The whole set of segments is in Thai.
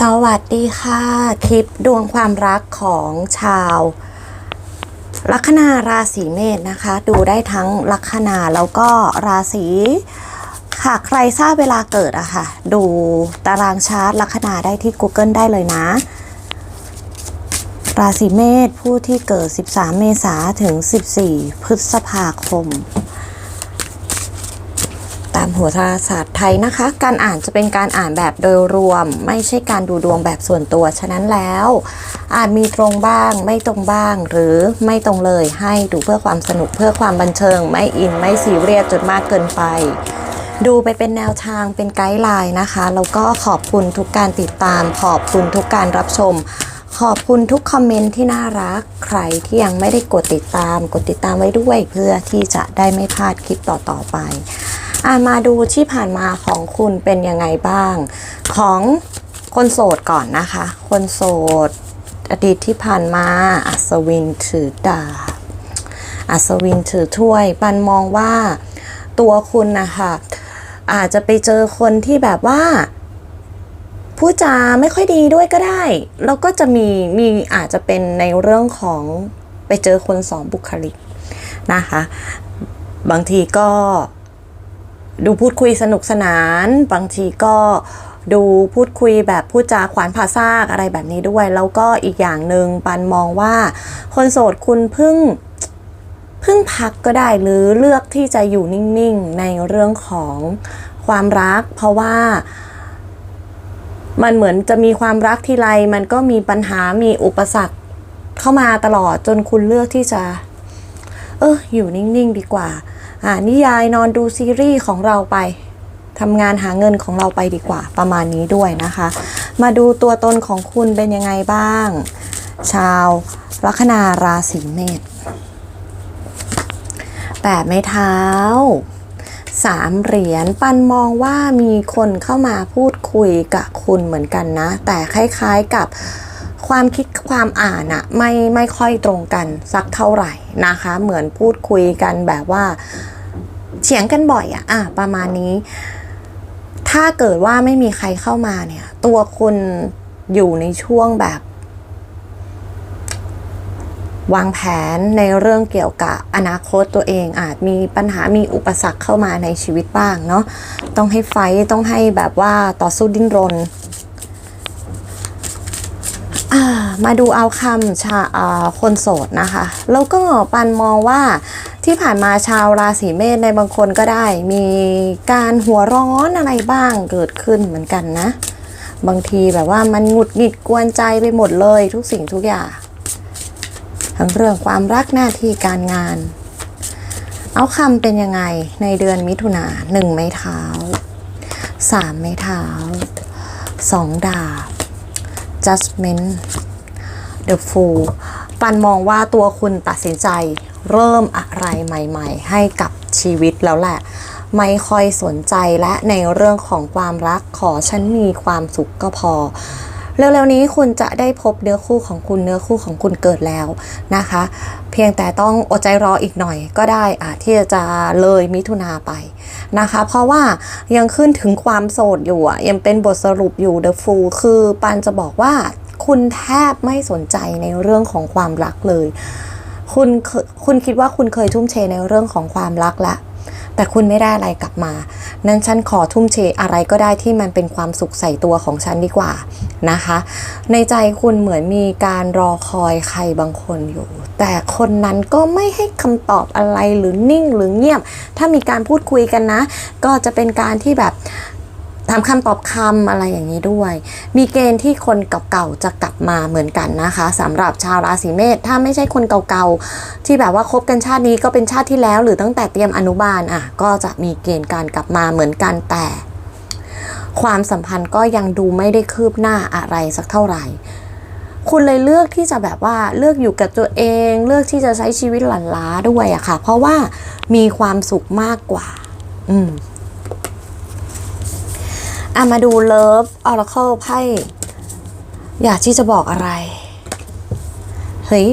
สวัสดีค่ะ คลิปดวงความรักของชาว ลัคนาราศีเมษนะคะ ดูได้ทั้งลัคนาแล้วก็ราศีค่ะใครทราบเวลาเกิดอะค่ะ ดูตารางชาร์ตลัคนาได้ที่ Google ได้เลยนะ ราศีเมษผู้ที่เกิด 13 เมษาถึง 14 พฤษภาคมามหัวทราศาสตร์ไทยนะคะ การอ่านจะเป็นการอ่านแบบโดยรวม ไม่ใช่การดูดวงแบบส่วนตัว ฉะนั้นแล้ว อาจมีตรงบ้าง ไม่ตรงบ้าง หรือไม่ตรงเลยให้ดูเพื่อความสนุกเพื่อความบันเทิง ไม่อินไม่ซีเรียสจนมากเกินไป ดูไปเป็นแนวทางเป็นไกด์ไลน์นะคะ แล้วก็ขอบคุณทุกการติดตาม ขอบคุณทุกการรับชมขอบคุณทุกคอมเมนต์ที่น่ารัก ใครที่ยังไม่ได้กดติดตาม กดติดตามไว้ด้วย เพื่อที่จะได้ไม่พลาดคลิปต่อๆไป อะมาดูที่ผ่านมาของคุณเป็นยังไงบ้าง ของคนโสดก่อนนะคะ คนโสดอดีตที่ผ่านมาอัศวินถือดาบอัศวินถือถ้วย ปันมองว่าตัวคุณนะคะอาจจะไปเจอคนที่แบบว่าพูดจาไม่ค่อยดีด้วยก็ได้ แล้วก็จะมีมีอาจจะเป็นในเรื่องของไปเจอคนสองบุคลิกนะคะ บางทีก็ ดูพูดคุยสนุกสนาน บางทีก็ดูพูดคุยแบบพูดจาขวานผ่าซากอะไรแบบนี้ด้วย แล้วก็อีกอย่างหนึ่งปันมองว่า คนโสดคุณเพิ่งเพิ่งพักก็ได้หรือเลือกที่จะอยู่นิ่งๆ ในเรื่องของความรัก เพราะว่ามันเหมือนจะมีความรักทีไรมันก็มีปัญหามีอุปสรรคเข้ามาตลอดจนคุณเลือกที่จะ เอออยู่นิ่งๆ ดีกว่า อ่านิยายนอนดูซีรีส์ของเราไปทำงานหาเงินของเราไปดีกว่าประมาณนี้ด้วยนะคะ มาดูตัวตนของคุณเป็นยังไงบ้าง ชาวลัคนาราศีเมษแปดไม้เท้าสามเหรียญปันมองว่ามีคนเข้ามาพูดคุยกับคุณเหมือนกันนะ แต่คล้ายๆกับความคิดความอ่านอะไม่ไม่ค่อยตรงกันสักเท่าไหร่นะคะ เหมือนพูดคุยกันแบบว่า เฉียงกันบ่อยอะอะประมาณนี้ ถ้าเกิดว่าไม่มีใครเข้ามาเนี่ย ตัวคุณอยู่ในช่วงแบบ วางแผนในเรื่องเกี่ยวกับอนาคตตัวเอง อาจมีปัญหามีอุปสรรคเข้ามาในชีวิตบ้างเนาะต้องให้ไฟต้องให้แบบว่าต่อสู้ดิ้นรน มาดูเอาคำชาอ่าคนโสดนะคะ แล้วก็ปันมองว่าที่ผ่านมาชาวราศีเมษในบางคนก็ได้ มีการหัวร้อนอะไรบ้างเกิดขึ้นเหมือนกันนะ บางทีแบบว่ามันหงุดหงิดกวนใจไปหมดเลยทุกสิ่งทุกอย่าง ทั้งเรื่องความรักหน้าที่การงาน เอาคำเป็นยังไงในเดือนมิถุนาหนึ่งไม้เท้าสามไม้เท้าสองดาบ judgment the fool ปันมองว่าตัวคุณตัดสินใจเริ่มอะไรใหม่ ๆ ให้กับชีวิตแล้วแหละ ไม่ค่อยสนใจและในเรื่องของความรักขอฉันมีความสุขก็พอ เร็วๆนี้คุณจะได้พบเนื้อคู่ของคุณเนื้อคู่ของคุณเกิดแล้วนะคะ เพียงแต่ต้องอดใจรออีกหน่อยก็ได้อาจที่จะเลยมิถุนาไปนะคะ เพราะว่ายังขึ้นถึงความโสดอยู่อะยังเป็นบทสรุปอยู่ The Fool คือปันจะบอกว่าคุณแทบไม่สนใจในเรื่องของความรักเลย คุณคคุณคิดว่าคุณเคยทุ่มเทในเรื่องของความรักแล้วแต่คุณไม่ได้อะไรกลับมา นั้นฉันขอทุ่มเทอะไรก็ได้ที่มันเป็นความสุขใส่ตัวของฉันดีกว่า นะคะ ในใจคุณเหมือนมีการรอคอยใครบางคนอยู่ แต่คนนั้นก็ไม่ให้คำตอบอะไรหรือนิ่งหรือเงียบ ถ้ามีการพูดคุยกันนะ ก็จะเป็นการที่แบบถามคำตอบคำอะไรอย่างนี้ด้วย มีเกณฑ์ที่คนเก่าๆจะกลับมาเหมือนกันนะคะสำหรับชาวราศีเมษถ้าไม่ใช่คนเก่าๆ ที่แบบว่าคบกันชาตินี้ก็เป็นชาติที่แล้ว หรือตั้งแต่เตรียมอนุบาลอะก็จะมีเกณฑ์การกลับมาเหมือนกันแต่ ความสัมพันธ์ก็ยังดูไม่ได้คืบหน้าอะไรสักเท่าไหร่ คุณเลยเลือกที่จะแบบว่าเลือกอยู่กับตัวเอง เลือกที่จะใช้ชีวิตหลันล้าด้วยอะค่ะ เพราะว่ามีความสุขมากกว่า อืมอะมาดูเลิฟออร์เคิลไพ่อยากที่จะบอกอะไร เฮ้ย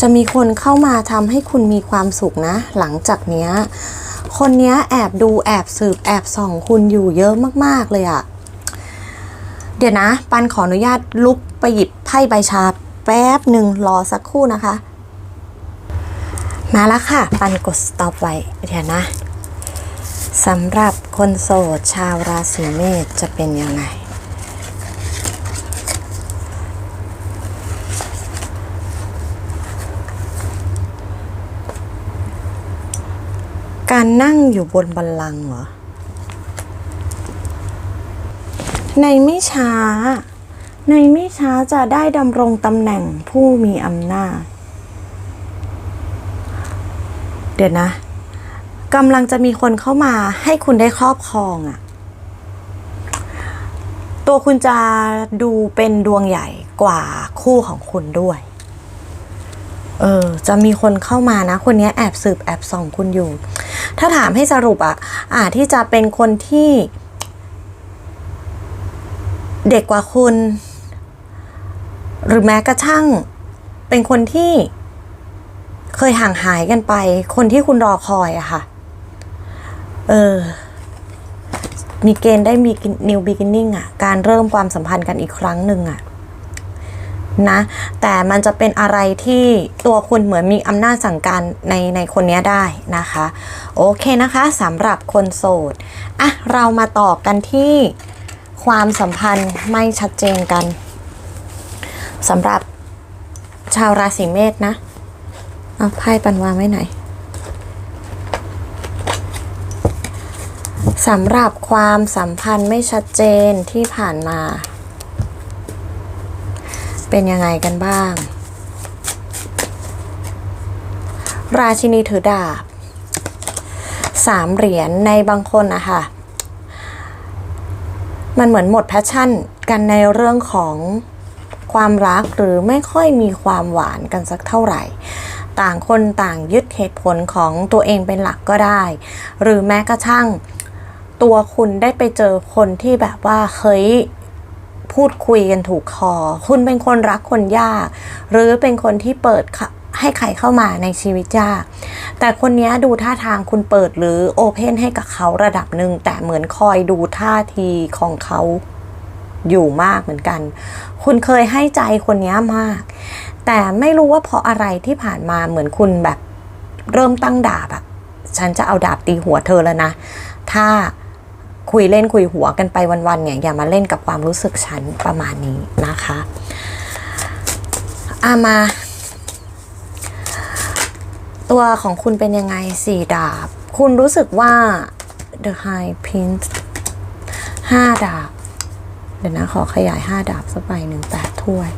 จะมีคนเข้ามาทำให้คุณมีความสุขนะ หลังจากเนี้ย คนนี้แอบดูแอบสืบแอบส่องคุณอยู่เยอะมาก ๆ เลยอะเดี๋ยวนะ ปันขออนุญาตลุกไปหยิบไพ่ใบชาแป๊บหนึ่งรอสักครู่นะคะ มาแล้วค่ะ ปันกด stop ไว้ เดี๋ยวนะสำหรับคนโสดชาวราศีเมษจะเป็นยังไง การนั่งอยู่บนบัลลังก์เหรอ ในไม่ช้า ในไม่ช้าจะได้ดำรงตำแหน่งผู้มีอำนาจ เดี๋ยวนะกำลังจะมีคนเข้ามาให้คุณได้ครอบครองอะตัวคุณจะดูเป็นดวงใหญ่กว่าคู่ของคุณด้วย เออ จะมีคนเข้ามานะ คนนี้แอบสืบแอบส่องคุณอยู่ ถ้าถามให้สรุปอะอาจที่จะเป็นคนที่ เด็กกว่าคุณ หรือแม้กระทั่ง เป็นคนที่เคยห่างหายกันไป คนที่คุณรอคอยอะค่ะ เออ มีเกณฑ์ได้มี new beginning อะการเริ่มความสัมพันธ์กันอีกครั้งหนึ่งอะ นะแต่มันจะเป็นอะไรที่ตัวคุณเหมือนมีอำนาจสั่งการในในคนนี้ได้นะคะ โอเคนะคะสำหรับคนโสดอะเรามาต่อกันที่ความสัมพันธ์ไม่ชัดเจนกันสำหรับชาวราศีเมษนะเอาไพ่ปันวางไว้ไหนสำหรับความสัมพันธ์ไม่ชัดเจนที่ผ่านมา เป็นยังไงกันบ้าง ราชินีถือดาบสามเหรียญในบางคนอะค่ะ มันเหมือนหมดแพชชั่นกันในเรื่องของความรักหรือไม่ค่อยมีความหวานกันสักเท่าไหร่ ต่างคนต่างยึดเหตุผลของตัวเองเป็นหลักก็ได้ หรือแม้กระทั่งตัวคุณได้ไปเจอคนที่แบบว่าเฮ้ย พูดคุยกันถูกคอ คุณเป็นคนรักคนยาก หรือเป็นคนที่เปิดให้ใครเข้ามาในชีวิตยากแต่คนนี้ดูท่าทางคุณเปิดหรือโอเพนให้กับเขาระดับหนึ่งแต่เหมือนคอยดูท่าทีของเขาอยู่มากเหมือนกัน คุณเคยให้ใจคนนี้มาก แต่ไม่รู้ว่าเพราะอะไรที่ผ่านมาเหมือนคุณแบบเริ่มตั้งดาบอะฉันจะเอาดาบตีหัวเธอแล้วนะ ถ้า คุยเล่นคุยหัวกันไปวันๆเนี่ยอย่ามาเล่นกับความรู้สึกฉันประมาณนี้นะคะอามา ตัวของคุณเป็นยังไงสี่ดาบ คุณรู้สึกว่า the high prince ห้าดาบ เดี๋ยวนะ ขอขยายห้าดาบสักใบหนึ่งแปดถ้วย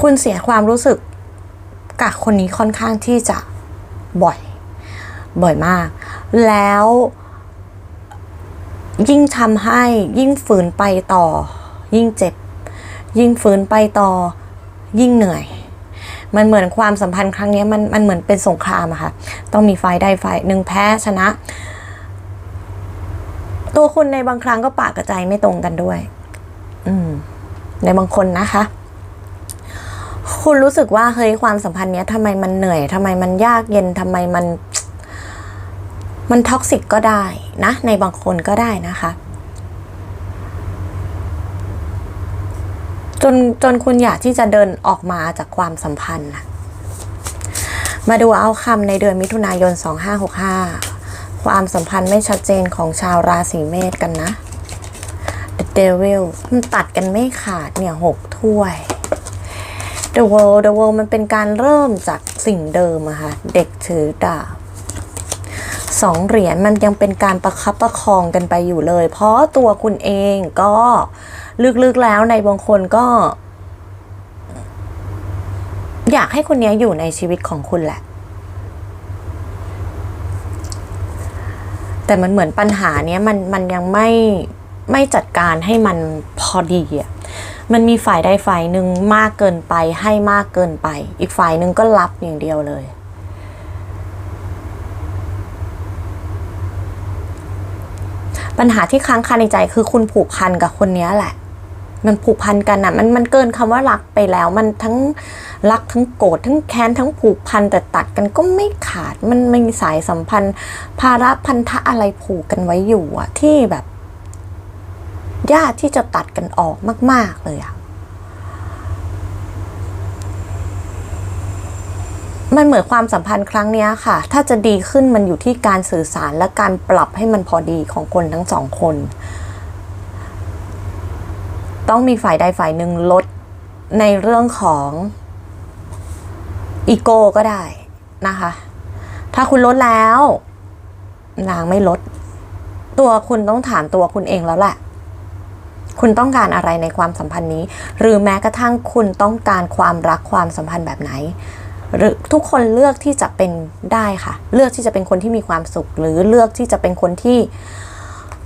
คุณเสียความรู้สึกกับคนนี้ค่อนข้างที่จะบ่อย บ่อยมาก แล้วยิ่งทำให้ยิ่งฝืนไปต่อ ยิ่งเจ็บ ยิ่งฝืนไปต่อ ยิ่งเหนื่อย มันเหมือนความสัมพันธ์ครั้งนี้มันมันเหมือนเป็นสงครามอะค่ะ ต้องมีฝ่ายใดฝ่ายหนึ่งแพ้ชนะ ตัวคุณในบางครั้งก็ปากกระใจไม่ตรงกันด้วย อืม ในบางคนนะคะ คุณรู้สึกว่าเฮ้ยความสัมพันธ์เนี้ยทำไมมันเหนื่อยทำไมมันยากเย็นทำไมมัน มันท็อกซิกก็ได้นะ ในบางคนก็ได้นะคะ จนจนคุณอยากที่จะเดินออกมาจากความสัมพันธ์นะมาดูเอาคำในเดือนมิถุนายน 2565 ความสัมพันธ์ไม่ชัดเจนของชาวราศีเมษกันนะ The Devil มันตัดกันไม่ขาดเนี่ยหกถ้วย The World The World มันเป็นการเริ่มจากสิ่งเดิมอะค่ะ เด็กถือดาบ สองเหรียญมันยังเป็นการประคับประคองกันไปอยู่เลย เพราะตัวคุณเองก็ลึกๆแล้วในบางคนก็ อยากให้คนนี้อยู่ในชีวิตของคุณแหละ แต่มันเหมือนปัญหาเนี้ยมันมันยังไม่ไม่จัดการให้มันพอดีอะมันมีฝ่ายใดฝ่ายหนึ่งมากเกินไปให้มากเกินไป อีกฝ่ายหนึ่งก็รับอย่างเดียวเลย ปัญหาที่ค้างคาในใจคือคุณผูกพันกับคนนี้แหละ มันผูกพันกันอะมันมันเกินคำว่ารักไปแล้ว มันทั้งรักทั้งโกรธทั้งแค้นทั้งผูกพันแต่ตัดกันก็ไม่ขาด มันม่มีสายสัมพันธ์ ภาระพันธะอะไรผูกกันไว้อยู่อะที่แบบยากที่จะตัดกันออกมาก ๆ เลยอะ มันเหมือนความสัมพันธ์ครั้งนี้ค่ะ ถ้าจะดีขึ้นมันอยู่ที่การสื่อสารและการปรับให้มันพอดีของคนทั้งสองคน ต้องมีฝ่ายใดฝ่ายหนึ่งลดในเรื่องของอีโก้ก็ได้นะคะ ถ้าคุณลดแล้ว นางไม่ลด ตัวคุณต้องถามตัวคุณเองแล้วแหละ คุณต้องการอะไรในความสัมพันธ์นี้ หรือแม้กระทั่งคุณต้องการความรักความสัมพันธ์แบบไหน หรือทุกคนเลือกที่จะเป็นได้ค่ะ เลือกที่จะเป็นคนที่มีความสุข หรือเลือกที่จะเป็นคนที่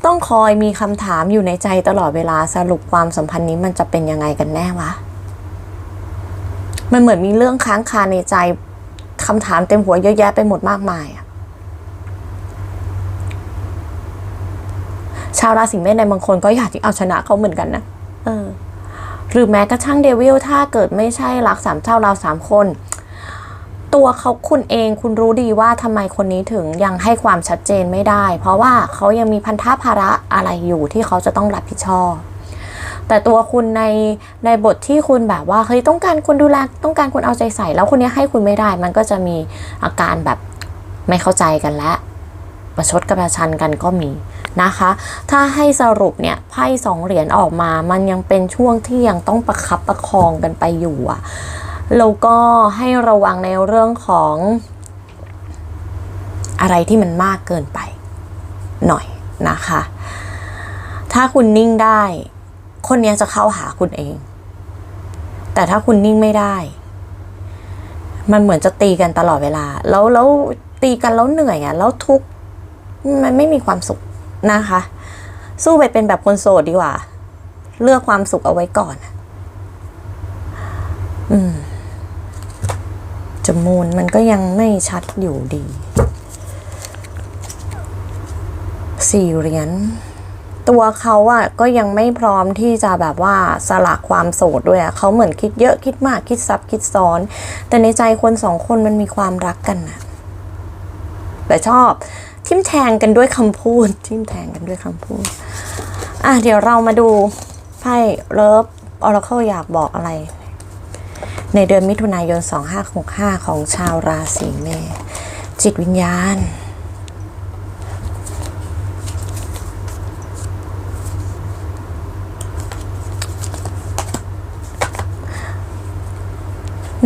ต้องคอยมีคำถามอยู่ในใจตลอดเวลาสรุปความสัมพันธ์นี้มันจะเป็นยังไงกันแน่วะ มันเหมือนมีเรื่องค้างคาในใจคำถามเต็มหัวเยอะแยะไปหมดมากมายอะชาวราศีเมษในบางคนก็อยากที่เอาชนะเขาเหมือนกันนะ เออ หรือแม้กระทั่งเดวิลถ้าเกิดไม่ใช่รักสามเจ้าเราสามคน ตัวเขาคุณเองคุณรู้ดีว่าทำไมคนนี้ถึงยังให้ความชัดเจนไม่ได้ เพราะว่าเขายังมีพันธะภาระอะไรอยู่ที่เขาจะต้องรับผิดชอบ แต่ตัวคุณในในบทที่คุณแบบว่าเฮ้ยต้องการคนดูแลต้องการคนเอาใจใส่ แล้วคนนี้ให้คุณไม่ได้ มันก็จะมีอาการแบบไม่เข้าใจกันและประชดกระชันกันก็มีนะคะ ถ้าให้สรุปเนี่ยไพ่สองเหรียญออกมา มันยังเป็นช่วงที่ยังต้องประคับประคองกันไปอยู่อะ แล้วก็ให้ระวังในเรื่องของอะไรที่มันมากเกินไปหน่อยนะคะ ถ้าคุณนิ่งได้ คนนี้จะเข้าหาคุณเอง แต่ถ้าคุณนิ่งไม่ได้ มันเหมือนจะตีกันตลอดเวลา แล้วแล้วตีกันแล้วเหนื่อยอะแล้วทุกมันไม่มีความสุขนะคะ สู้ไปเป็นแบบคนโสดดีกว่า เลือกความสุขเอาไว้ก่อน อืม จมูนมันก็ยังไม่ชัดอยู่ดีสี่เหรียญตัวเขาอะก็ยังไม่พร้อมที่จะแบบว่าสละความโสดด้วยอะเขาเหมือนคิดเยอะคิดมากคิดซับคิดซ้อน แต่ในใจคนสองคนมันมีความรักกันนะแต่ชอบทิมแทงกันด้วยคำพูดทิมแทงกันด้วยคำพูดอะเดี๋ยวเรามาดูไพ่เลิฟออร์เคิลอยากบอกอะไร ในเดือนมิถุนายน 2565 ของชาวราศีเมษจิตวิญญาณ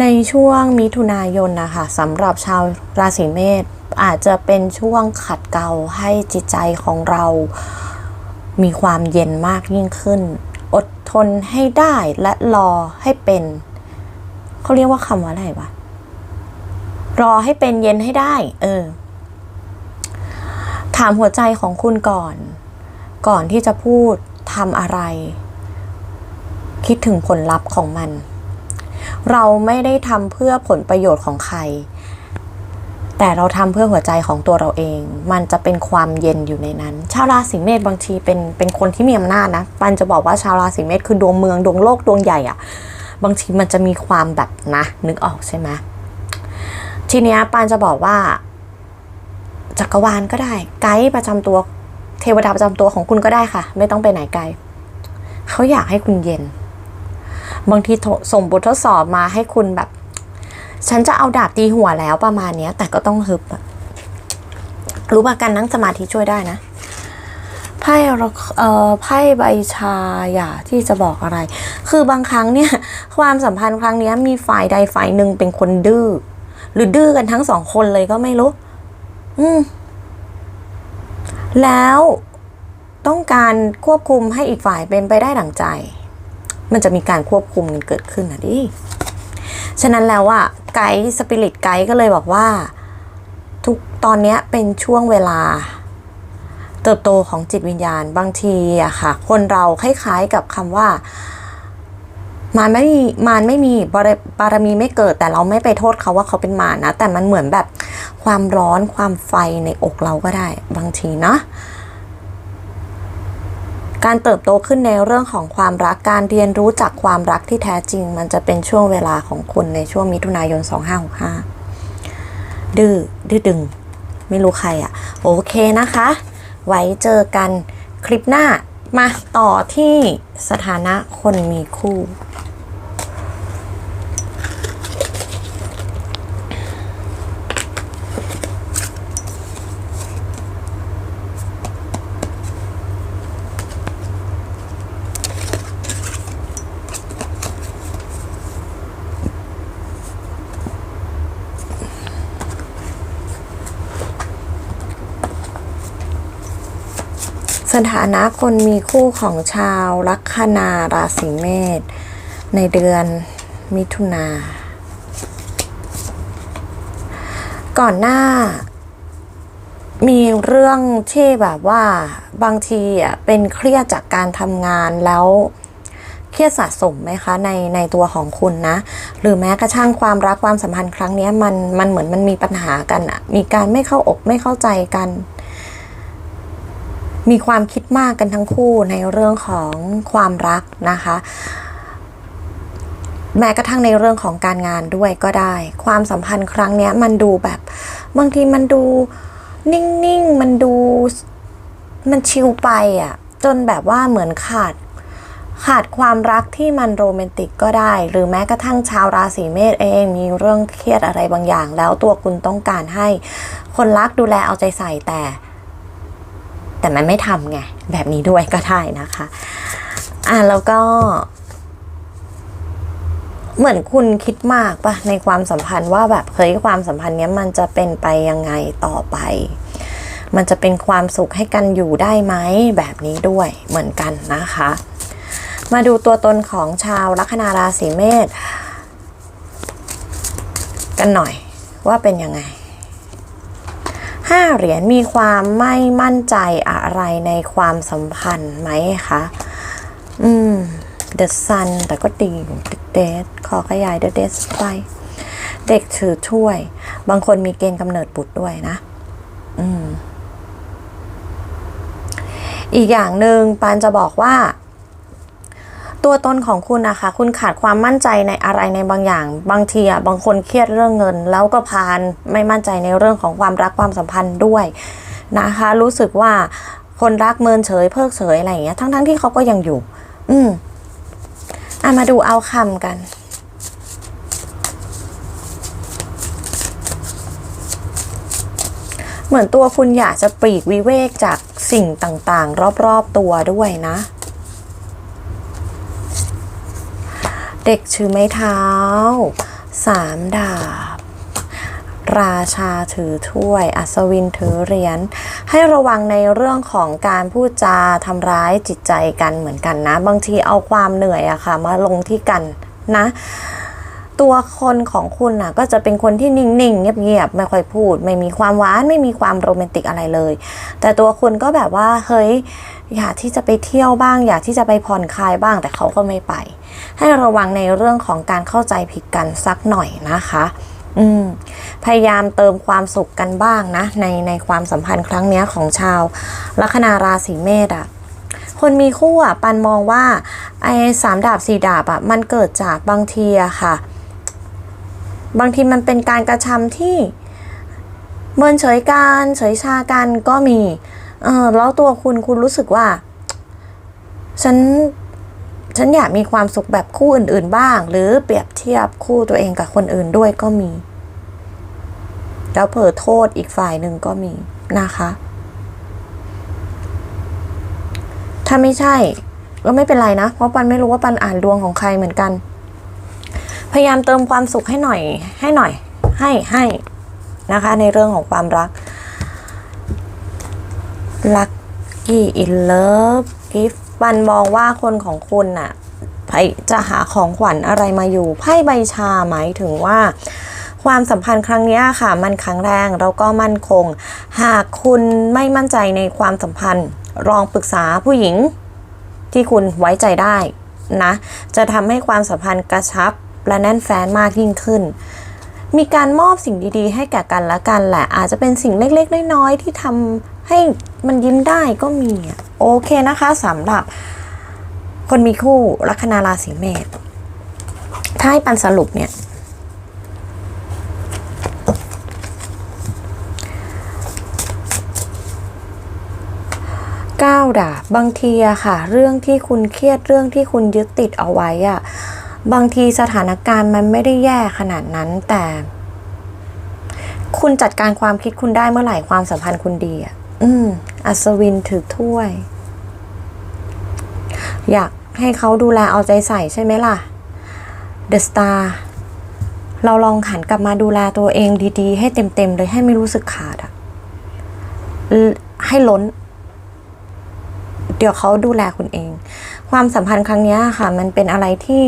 ในช่วงมิถุนายนนะคะสำหรับชาวราศีเมษอาจจะเป็นช่วงขัดเกลาให้จิตใจของเรามีความเย็นมากยิ่งขึ้น อดทนให้ได้และรอให้เป็น เขาเรียกว่าคำว่าอะไรวะ รอให้เป็นเย็นให้ได้ เออ ถามหัวใจของคุณก่อน ก่อนที่จะพูดทำอะไร คิดถึงผลลัพธ์ของมัน เราไม่ได้ทำเพื่อผลประโยชน์ของใคร แต่เราทำเพื่อหัวใจของตัวเราเอง มันจะเป็นความเย็นอยู่ในนั้น ชาวราศีเมษบางทีเป็นเป็นคนที่มีอำนาจนะปันจะบอกว่าชาวราศีเมษคือดวงเมืองดวงโลกดวงใหญ่อะ บางทีมันจะมีความแบบนะนึกออกใช่ไหมทีเนี้ยปานจะบอกว่า จักรวาลก็ได้ ไกด์ประจำตัวเทวดาประจำตัวของคุณก็ได้ค่ะ ไม่ต้องไปไหนไกลเขาอยากให้คุณเย็น บางทีส่งบททดสอบมาให้คุณแบบ ฉันจะเอาดาบตีหัวแล้วประมาณเนี้ย แต่ก็ต้องฮึบรู้ป่ะการนั่งสมาธิช่วยได้นะ ไพ่เราเอ่อไพ่ใบชาอย่าที่จะบอกอะไร คือบางครั้งเนี่ยความสัมพันธ์ครั้งนี้มีฝ่ายใดฝ่ายหนึ่งเป็นคนดื้อหรือดื้อกันทั้งสองคนเลยก็ไม่รู้ อืม แล้วต้องการควบคุมให้อีกฝ่ายเป็นไปได้ดั่งใจ มันจะมีการควบคุมกันเกิดขึ้นนะดิ ฉะนั้นแล้วอะไกด์สปิริตไกด์ก็เลยบอกว่า ทุกตอนนี้เป็นช่วงเวลา เติบโตของจิตวิญญาณบางทีอะค่ะ คนเราคล้ายๆกับคำว่ามารไม่มีมารไม่มีบารบารมีไม่เกิด แต่เราไม่ไปโทษเขาว่าเขาเป็นมารนะ แต่มันเหมือนแบบความร้อนความไฟในอกเราก็ได้บางทีเนาะการเติบโตขึ้นในเรื่องของความรักการเรียนรู้จากความรักที่แท้จริง มันจะเป็นช่วงเวลาของคุณในช่วงมิถุนายน 2565 ดื้อดื้อดึง ไม่รู้ใครอะ่ะ โอเคนะคะ ไว้เจอกันคลิปหน้ามาต่อที่สถานะคนมีคู่ สถานะคนมีคู่ของชาวลัคนาราศีเมษในเดือนมิถุนา ก่อนหน้า มีเรื่องที่แบบว่าบางทีอะเป็นเครียดจากการทำงานแล้วเครียดสะสมไหมคะในในตัวของคุณนะ หรือแม้กระทั่งความรักความสัมพันธ์ครั้งนี้มันมันเหมือนมันมีปัญหากันอะมีการไม่เข้าอกไม่เข้าใจกัน มีความคิดมากกันทั้งคู่ในเรื่องของความรักนะคะ แม้กระทั่งในเรื่องของการงานด้วยก็ได้ ความสัมพันธ์ครั้งนี้มันดูแบบ บางทีมันดูนิ่งๆ มันดูมันชิลไปอะ่ะ จนแบบว่าเหมือนขาดขาดความรักที่มันโรแมนติกก็ได้ หรือแม้กระทั่งชาวราศีเมษเอง มีเรื่องเครียดอะไรบางอย่าง แล้วตัวคุณต้องการให้คนรักดูแลเอาใจใส่แต่ แต่มันไม่ทำไง แบบนี้ด้วยก็ได้นะคะ อะแล้วก็ เหมือนคุณคิดมากปะในความสัมพันธ์ว่าแบบเฮ้ยความสัมพันธ์เนี้ยมันจะเป็นไปยังไงต่อไป มันจะเป็นความสุขให้กันอยู่ได้ไหมแบบนี้ด้วยเหมือนกันนะคะ มาดูตัวตนของชาวลัคนาราศีเมษกันหน่อยว่าเป็นยังไง ห้าเหรียญมีความไม่มั่นใจอะไรในความสัมพันธ์ไหมคะ อืม The Sun แต่ก็ดี The Death ขอขยาย The Death ไป เด็กถือถ้วย บางคนมีเกณฑ์กำเนิดบุตรด้วยนะ อืม อีกอย่างหนึ่งปานจะบอกว่า ตัวตนของคุณนะคะ คุณขาดความมั่นใจในอะไรในบางอย่าง บางทีอะบางคนเครียดเรื่องเงิน แล้วก็พานไม่มั่นใจในเรื่องของความรักความสัมพันธ์ด้วยนะคะ รู้สึกว่าคนรักเมินเฉยเพิกเฉยอะไรอย่างเงี้ยทั้งๆทที่เขาก็ยังอยู่ อืมอะมาดูเอาคำกันเหมือนตัวคุณอยากจะปลีกวิเวกจากสิ่งต่างๆ รอบๆตัวด้วยนะ เด็กถือไม้เท้าสามดาบ ราชาถือถ้วย อัศวินถือเหรียญให้ระวังในเรื่องของการพูดจาทำร้ายจิตใจกันเหมือนกันนะ บางทีเอาความเหนื่อยอะค่ะ มาลงที่กันนะ ตัวคนของคุณน่ะก็จะเป็นคนที่นิ่งๆ เงียบๆ ไม่ค่อยพูด ไม่มีความหวาน ไม่มีความโรแมนติกอะไรเลย แต่ตัวคุณก็แบบว่า เฮ้ย อยากที่จะไปเที่ยวบ้าง อยากที่จะไปผ่อนคลายบ้าง แต่เขาก็ไม่ไป ให้ระวังในเรื่องของการเข้าใจผิดกันสักหน่อยนะคะ อืม พยายามเติมความสุขกันบ้างนะ ในในความสัมพันธ์ครั้งนี้ของชาวลัคนาราศีเมษอะคนมีคู่อะปันมองว่าไอ้สามดาบสี่ดาบอะมันเกิดจากบางทีอะค่ะ บางทีมันเป็นการกระทำที่เมินเฉยกันเฉยชากันก็มี เออแล้วตัวคุณคุณรู้สึกว่า ฉัน ฉันอยากมีความสุขแบบคู่อื่น ๆ บ้าง หรือเปรียบเทียบคู่ตัวเองกับคนอื่นด้วยก็มี แล้วเผลอโทษอีกฝ่ายหนึ่งก็มีนะคะ ถ้าไม่ใช่ก็ไม่เป็นไรนะ เพราะปันไม่รู้ว่าปันอ่านดวงของใครเหมือนกัน พยายามเติมความสุขให้หน่อย ให้หน่อย ให้ให้นะคะ ในเรื่องของความรัก Lucky in love gift ปันมองว่าคนของคุณน่ะจะหาของขวัญอะไรมาอยู่ไพ่ใบชาหมายถึงว่าความสัมพันธ์ครั้งนี้ค่ะ มันแข็งแรงแล้วก็มั่นคง หากคุณไม่มั่นใจในความสัมพันธ์ลองปรึกษาผู้หญิงที่คุณไว้ใจได้นะ จะทำให้ความสัมพันธ์กระชับ และแน่นแฟ้นมากยิ่งขึ้น มีการมอบสิ่งดีๆ ให้แก่กันและกันแหละ อาจจะเป็นสิ่งเล็กๆ น้อยๆ ที่ทำให้มันยิ้มได้ก็มี โอเคนะคะสำหรับคนมีคู่ลัคนาราศีเมษถ้าให้ปันสรุปเนี่ยก้าวดาบบางทีอะค่ะ เรื่องที่คุณเครียดเรื่องที่คุณยึดติดเอาไว้อะ บางทีสถานการณ์มันไม่ได้แย่ขนาดนั้น แต่ คุณจัดการความคิดคุณได้เมื่อไหร่ความสัมพันธ์คุณดีอะ อืม อัศวินถือถ้วย อยากให้เขาดูแลเอาใจใส่ใช่ไหมล่ะ The Star เราลองหันกลับมาดูแลตัวเองดีๆ ให้เต็มๆเลยให้ไม่รู้สึกขาดอะเอ่อให้ล้น เดี๋ยวเขาดูแลคุณเอง ความสัมพันธ์ครั้งนี้ค่ะ มันเป็นอะไรที่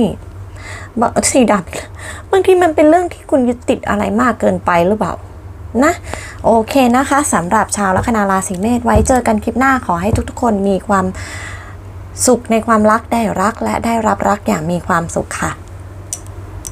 สีดำบางทีมันเป็นเรื่องที่คุณยึดติดอะไรมากเกินไปหรือเปล่านะโอเคนะคะสำหรับชาวลัคนาราศีเมษไว้เจอกันคลิปหน้าขอให้ทุกๆ คนมีความสุขในความรักได้รักและได้รับรักอย่างมีความสุขค่ะ